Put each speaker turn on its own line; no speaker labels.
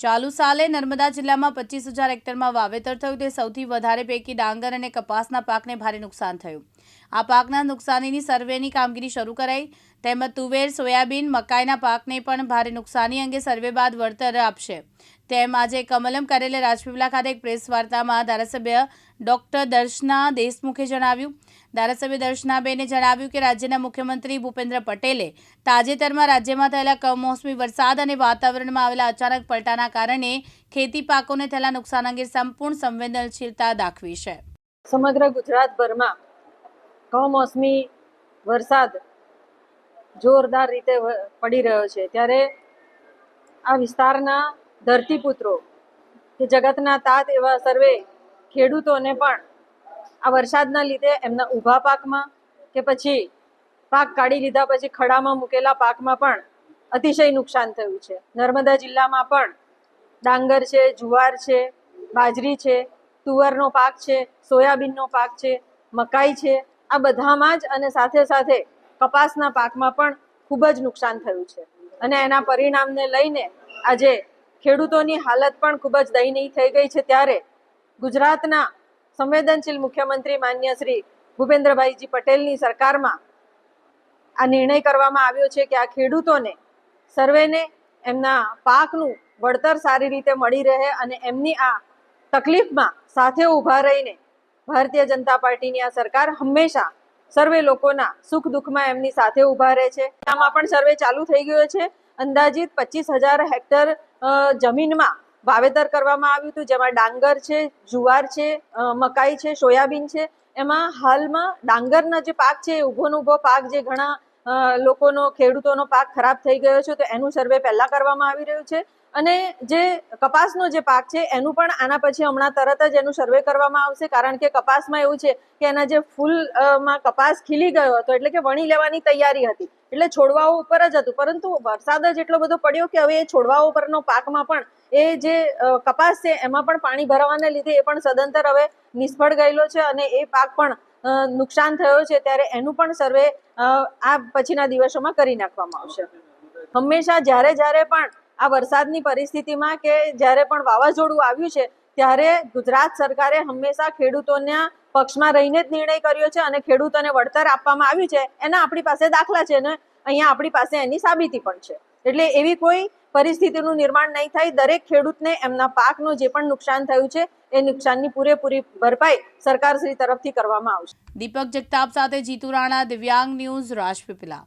ચાલુ સાલે નર્મદા જિલ્લામાં પચીસ હજાર હેક્ટરમાં વાવેતર થયું તે સૌથી વધારે પૈકી ડાંગર અને કપાસના પાકને ભારે નુકસાન થયું. આ પાકના નુકસાનીની સર્વેની કામગીરી શરૂ કરાઈ. તેમજ તુવેર, સોયાબીન, મકાઈના પાકને પણ ભારે નુકસાની અંગે સર્વે બાદ વળતર આપશે. તેમ આજે કમલમ કરેલે રાજપીપલા ખાતે એક પ્રેસ વાર્તામાં ધારાસભ્ય ડોક્ટર દર્શના દેશમુખે જણાવ્યું. ધારાસભ્ય દર્શનાબેને જણાવ્યું કે રાજ્યના મુખ્યમંત્રી ભૂપેન્દ્ર પટેલે તાજેતરમાં રાજ્યમાં થયેલા કમોસમી વરસાદ અને વાતાવરણમાં આવેલા અચાનક પલટાના કારણે ખેતી પાકોને થયેલા નુકસાન અંગે સંપૂર્ણ સંવેદનશીલતા દાખવી છે.
સમગ્ર ગુજરાતભરમાં કમોસમી વરસાદ જોરદાર રીતે પડી રહ્યો છે. ત્યારે આ વિસ્તારના ધરતીપુત્રો કે જગતના તાત એવા સર્વે ખેડૂતોને પણ આ વરસાદના લીધે એમના ઊભા પાકમાં કે પછી પાક કાઢી લીધા પછી ખડામાં મૂકેલા પાકમાં પણ અતિશય નુકસાન થયું છે. નર્મદા જિલ્લામાં પણ ડાંગર છે, જુવાર છે, બાજરી છે, તુવરનો પાક છે, સોયાબીનનો પાક છે, મકાઈ છે, આ બધામાં જ અને સાથે સાથે કપાસના પાકમાં પણ ખૂબ જ નુકસાન થયું છે. અને એના પરિણામને લઈને આજે ખેડૂતોની હાલત પણ ખૂબ જ દયનીય થઈ ગઈ છે. ત્યારે ગુજરાતના સંવેદનશીલ મુખ્યમંત્રી માન્ય શ્રી ભૂપેન્દ્રભાઈજી પટેલની સરકારમાં આ નિર્ણય કરવામાં આવ્યો છે કે આ ખેડૂતોને સર્વેને એમના પાકનું વળતર સારી રીતે મળી રહે અને એમની આ તકલીફમાં સાથે ઊભા રહીને ભારતીય જનતા પાર્ટીની આ સરકાર હંમેશા સર્વે લોકોના સુખ દુઃખમાં એમની સાથે ઊભા રહે છે. આમાં પણ સર્વે ચાલુ થઈ ગયો છે. અંદાજિત પચીસ હજાર હેક્ટર જમીનમાં વાવેતર કરવામાં આવ્યું હતું, જેમાં ડાંગર છે, જુવાર છે મકાઈ છે, સોયાબીન છે. એમાં હાલમાં ડાંગરના જે પાક છે, એ ઊભોનો ઊભો પાક જે ઘણા લોકોનો, ખેડૂતોનો પાક ખરાબ થઈ ગયો છે, તો એનું સર્વે પહેલા કરવામાં આવી રહ્યું છે. અને જે કપાસનો જે પાક છે, એનું પણ આના પછી હમણાં તરત જ એનું સર્વે કરવામાં આવશે, કારણ કે કપાસમાં એવું છે કે એના જે ફૂલમાં કપાસ ખીલી ગયો હતો, એટલે કે વણી લેવાની તૈયારી હતી. એટલે છોડવાઓ ઉપર જ હતું. પરંતુ વરસાદ જ એટલો બધો પડ્યો કે હવે એ છોડવાઓ ઉપરનો પાકમાં પણ એ જે કપાસ છે, એમાં પણ પાણી ભરાવાને લીધે એ પણ સદંતર હવે નિષ્ફળ ગયેલો છે અને એ પાક પણ નુકસાન થયો છે ત્યારે એનું પણ સર્વે આ પછીના દિવસોમાં કરી નાખવામાં આવશે. હંમેશા જ્યારે જ્યારે પણ આ વરસાદની પરિસ્થિતિમાં કે જ્યારે પણ વાવાઝોડું આવ્યું છે, ત્યારે ગુજરાત સરકારે હંમેશા ખેડૂતોના પક્ષમાં રહીને જ નિર્ણય કર્યો છે અને ખેડૂતોને વળતર આપવામાં આવ્યું છે. એના આપણી પાસે દાખલા છે ને, અહીંયા આપણી પાસે એની સાબિતી પણ છે. એટલે એવી કોઈ પરિસ્થિતિનું નિર્માણ નહીં થાય, દરેક ખેડૂતને એમના પાકનું જે પણ નુકસાન થયું છે, એ નુકસાનની પૂરેપૂરી ભરપાઈ સરકારશ્રી તરફથી કરવામાં આવશે.
દીપક જગતાપ સાથે જીતુ રાણા, દિવ્યાંગ ન્યૂઝ રાજપીપળા